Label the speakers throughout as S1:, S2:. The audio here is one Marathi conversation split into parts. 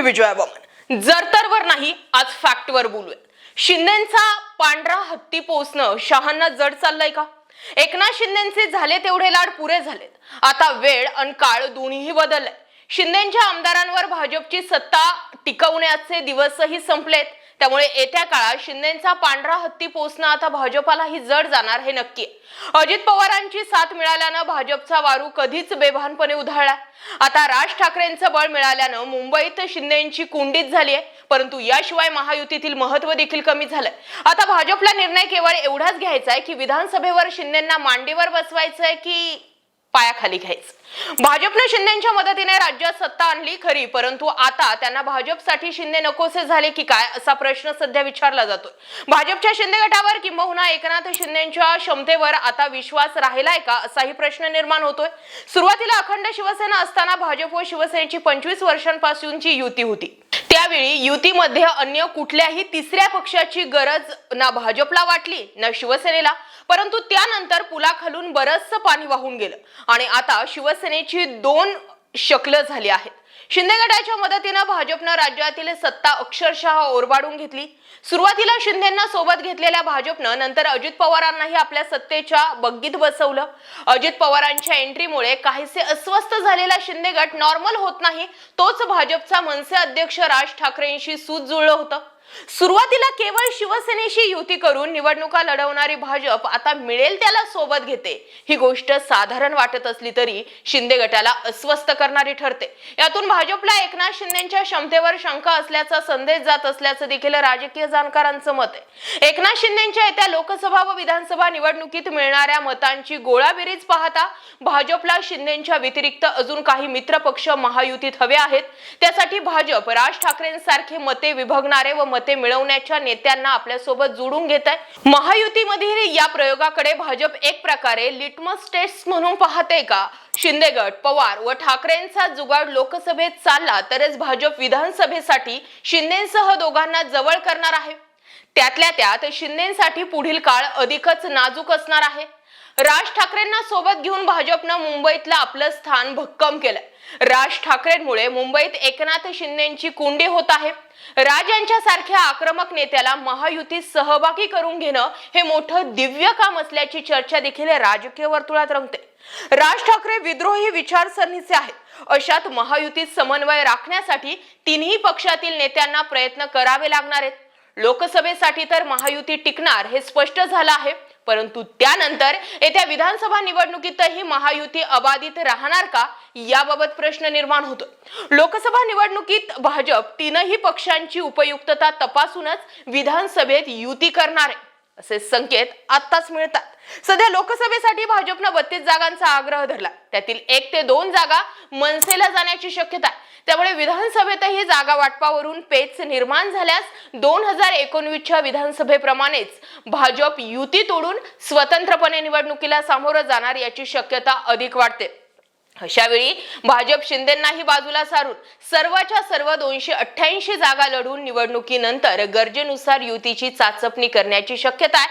S1: मी विजया बमन जरतरवर नाही आज फॅक्टवर बोलूया शिंदेचा पांढरा हत्ती पोचणं शहांना जड चाललंय का? एकनाथ शिंदेचे झाले तेवढे लाड पुरे झालेत. आता वेळ आणि काळ दोन्हीही बदललाय. शिंदेच्या आमदारांवर भाजपची सत्ता टिकवण्याचे दिवसही संपलेत. त्यामुळे येत्या काळात शिंदेचा पांढरा हत्ती पोचणं आता भाजपालाही जड जाणार हे नक्की. अजित पवारांची साथ मिळाल्यानं भाजपचा वारू कधीच बेभानपणे उधळला. आता राज ठाकरेंचं बळ मिळाल्यानं मुंबईत शिंदेची कुंडीत झाली आहे परंतु याशिवाय महायुतीतील महत्त्व देखील कमी झालंय. आता भाजपला निर्णय केवळ एवढाच घ्यायचा आहे की विधानसभेवर शिंदेना मांडीवर बसवायचंय की पायाखाली घ्यायचं. भाजपनं शिंदेच्या मदतीने राज्यात सत्ता आणली खरी परंतु आता त्यांना भाजपसाठी शिंदे नकोसे झाले की काय असा प्रश्न सध्या विचारला जातोय. भाजपच्या शिंदे गटावर किंबहुना एकनाथ शिंदेच्या क्षमतेवर आता विश्वास राहिलाय का असाही प्रश्न निर्माण होतोय. सुरुवातीला अखंड शिवसेना असताना भाजप व शिवसेनेची पंचवीस वर्षांपासूनची युती होती. त्यावेळी युतीमध्ये अन्य कुठल्याही तिसऱ्या पक्षाची गरज ना भाजपला वाटली ना शिवसेनेला. परंतु त्यानंतर पुलाखालून बरचसं पाणी वाहून गेलं. आणि आता शिवसेनेची दोन शकलं झाली आहेत. शिंदे गटाच्या मदतीनं भाजपनं राज्यातील सत्ता अक्षरशः ओरबाडून घेतली. सुरुवातीला शिंदेना सोबत घेतलेल्या भाजपनं नंतर अजित पवारांनाही आपल्या सत्तेच्या बग्गीत बसवलं. अजित पवारांच्या एंट्रीमुळे काहीसे अस्वस्थ झालेला शिंदे गट नॉर्मल होत नाही तोच भाजपचा मनसे अध्यक्ष राज ठाकरेंशी सूत जुळलं होतं. सुरुवातीला केवळ शिवसेनेशी युती करून निवडणुका लढवणारी भाजप आता मिळेल त्याला सोबत घेते. ही गोष्ट साधारण वाटत असली तरी शिंदे गटाला अस्वस्थ करणारी ठरते. यातून भाजपला एकनाथ शिंदेच्या क्षमतेवर शंका असल्याचा संदेश जात असल्याचं देखील राजकीय जाणकारांचं मत आहे. एकनाथ शिंदेच्या येत्या लोकसभा व विधानसभा निवडणुकीत मिळणाऱ्या मतांची गोळाबेरीज पाहता भाजपला शिंदेच्या व्यतिरिक्त अजून काही मित्र पक्ष महायुतीत हवे आहेत. त्यासाठी भाजप राज ठाकरेंसारखे मते विभागणारे व मते मिळवण्याच्या नेत्यांना आपल्यासोबत जोडून घेत आहे. महायुतीमधील या प्रयोगाकडे भाजप एक प्रकारे लिटमस टेस्ट म्हणून पाहते का? शिंदेगड पवार व ठाकरेंचा जुगाड लोकसभेत चालला तरच भाजप विधानसभेसाठी शिंदेसह दोघांना जवळ करणार आहे. त्यातल्या त्यात शिंदेसाठी पुढील काळ अधिकच नाजूक असणार आहे. राज ठाकरेंना सोबत घेऊन भाजपनं मुंबईतलं आपलं स्थान भक्कम केलं राज ठाकरेंमुळे मुंबईत एकनाथ शिंदेची कुंडी होत आहे. राज यांच्या सारख्या आक्रमक नेत्याला महायुतीत सहभागी करून घेणं हे मोठं दिव्य काम असल्याची चर्चा देखील राजकीय वर्तुळात रंगते. राज ठाकरे विद्रोही विचारसरणीचे आहेत. अशात महायुतीत समन्वय राखण्यासाठी तिन्ही पक्षातील नेत्यांना प्रयत्न करावे लागणार आहेत. लोकसभेसाठी तर महायुती टिकणार हे स्पष्ट झालं आहे. परंतु त्यानंतर येत्या विधानसभा निवडणुकीतही महायुती अबाधित राहणार का? याबाबत प्रश्न निर्माण होतो लोकसभा निवडणुकीत भाजप तीनही पक्षांची उपयुक्तता तपासूनच विधानसभेत युती करणार आहे. असे संकेत आत्ताच मिळतात. सध्या लोकसभेसाठी भाजपनं बत्तीस जागांचा आग्रह धरला. त्यातील एक ते दोन जागा मनसेला जाण्याची शक्यता आहे. त्यामुळे विधानसभेतही जागा वाटपावरून पेच निर्माण झाल्यास दोन हजार एकोणवीसच्या विधानसभेप्रमाणेच भाजप युती तोडून स्वतंत्रपणे निवडणुकीला सामोरं जाणार याची शक्यता अधिक वाटते अशावेळी भाजप शिंदेनाही बाजूला सारून सर्वच्या सर्व दोनशे अठ्ठ्याऐंशी जागा लढून निवडणुकीनंतर गरजेनुसार युतीची चाचपणी करण्याची शक्यता आहे.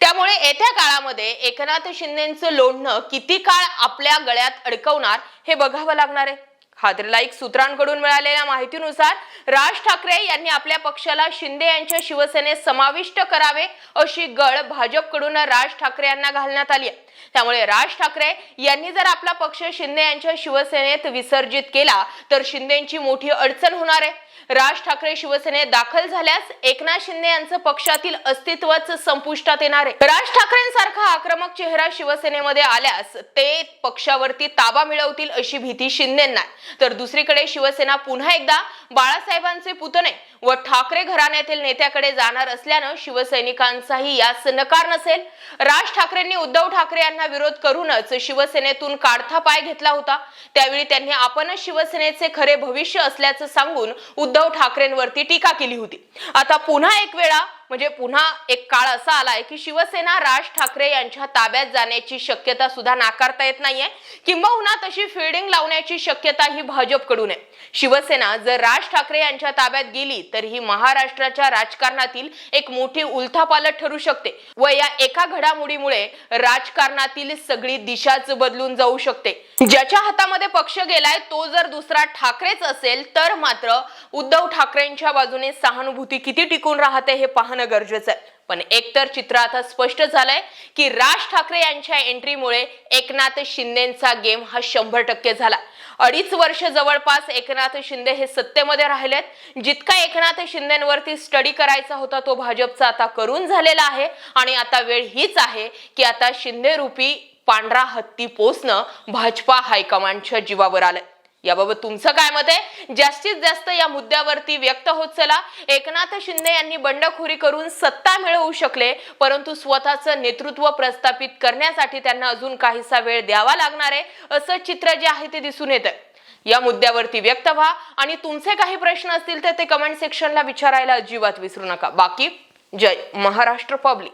S1: त्यामुळे येत्या काळामध्ये एकनाथ शिंदेचं लोढणं किती काळ आपल्या गळ्यात अडकवणार हे बघावं लागणार आहे. खात्रीलायक सूत्रांकडून मिळालेल्या माहितीनुसार राज ठाकरे यांनी आपल्या पक्षाला शिंदे यांच्या शिवसेनेत समाविष्ट करावे अशी गळ भाजपकडून राज ठाकरे यांना घालण्यात आली आहे. त्यामुळे राज ठाकरे यांनी जर आपला पक्ष शिंदे यांच्या शिवसेनेत विसर्जित केला तर शिंदेची मोठी अडचण होणार आहे. राज ठाकरे शिवसेनेत दाखल झाल्यास एकनाथ शिंदे यांचं पक्षातील अस्तित्वच संपुष्टात येणार आहे. राज ठाकरेंसारखा आक्रमक चेहरा शिवसेनेमध्ये आल्यास ते पक्षावरती ताबा मिळवतील अशी भीती शिंदेंना तर दुसरीकडे शिवसेना पुन्हा एकदा बाळासाहेबांचे पुतणे व ठाकरे घराण्यातील नेत्याकडे जाणार असल्यानं शिवसैनिकांचाही यास नकार नसेल. राज ठाकरेंनी उद्धव ठाकरे यांना विरोध करूनच शिवसेनेतून काढता पाय घेतला होता. त्यावेळी त्यांनी आपणच शिवसेनेचे खरे भविष्य असल्याचं सांगून उद्धव ठाकरेंवरती टीका केली होती. आता पुन्हा एक वेळा म्हणजे पुन्हा एक काळ असा आलाय की शिवसेना राज ठाकरे यांच्या ताब्यात जाण्याची शक्यता सुद्धा नाकारता येत नाहीये. किंबहुना तशी फिल्डिंग लावण्याची शक्यता ही भाजपकडून आहे. शिवसेना जर राज ठाकरे यांच्या ताब्यात गेली तर ही महाराष्ट्राच्या राजकारणातील एक मोठी उलथापालट ठरू शकते व या एका घडामोडीमुळे राजकारणातील सगळी दिशाच बदलून जाऊ शकते. ज्याच्या हातामध्ये पक्ष गेलाय तो जर दुसरा ठाकरेच असेल तर मात्र उद्धव ठाकरेंच्या बाजूने सहानुभूती किती टिकून राहते हे पाहणं गरजेचं आहे. पण एकतर चित्र आता स्पष्ट झालंय की राज ठाकरे यांच्या एंट्रीमुळे एकनाथ शिंदेचा गेम हा शंभर टक्के झाला. अडीच वर्ष जवळपास एकनाथ शिंदे हे सत्तेमध्ये राहिलेत जितका एकनाथ शिंदेवरती स्टडी करायचा होता तो भाजपचा आता करून झालेला आहे. आणि आता वेळ हीच आहे की आता शिंदे रूपी पांढरा हत्ती पोचणं भाजपा हायकमांडच्या जीवावर आलंय. याबाबत तुमचं काय मत आहे? जास्तीत जास्त या मुद्द्यावरती व्यक्त होत चला. एकनाथ शिंदे यांनी बंडखोरी करून सत्ता मिळवू शकले परंतु स्वतःचं नेतृत्व प्रस्थापित करण्यासाठी त्यांना अजून काहीसा वेळ द्यावा लागणार आहे असं चित्र जे आहे ते दिसून येतं या मुद्द्यावरती व्यक्त व्हा. आणि तुमचे काही प्रश्न असतील तर ते कमेंट सेक्शनला विचारायला अजिबात विसरू नका. बाकी जय महाराष्ट्र पब्लिक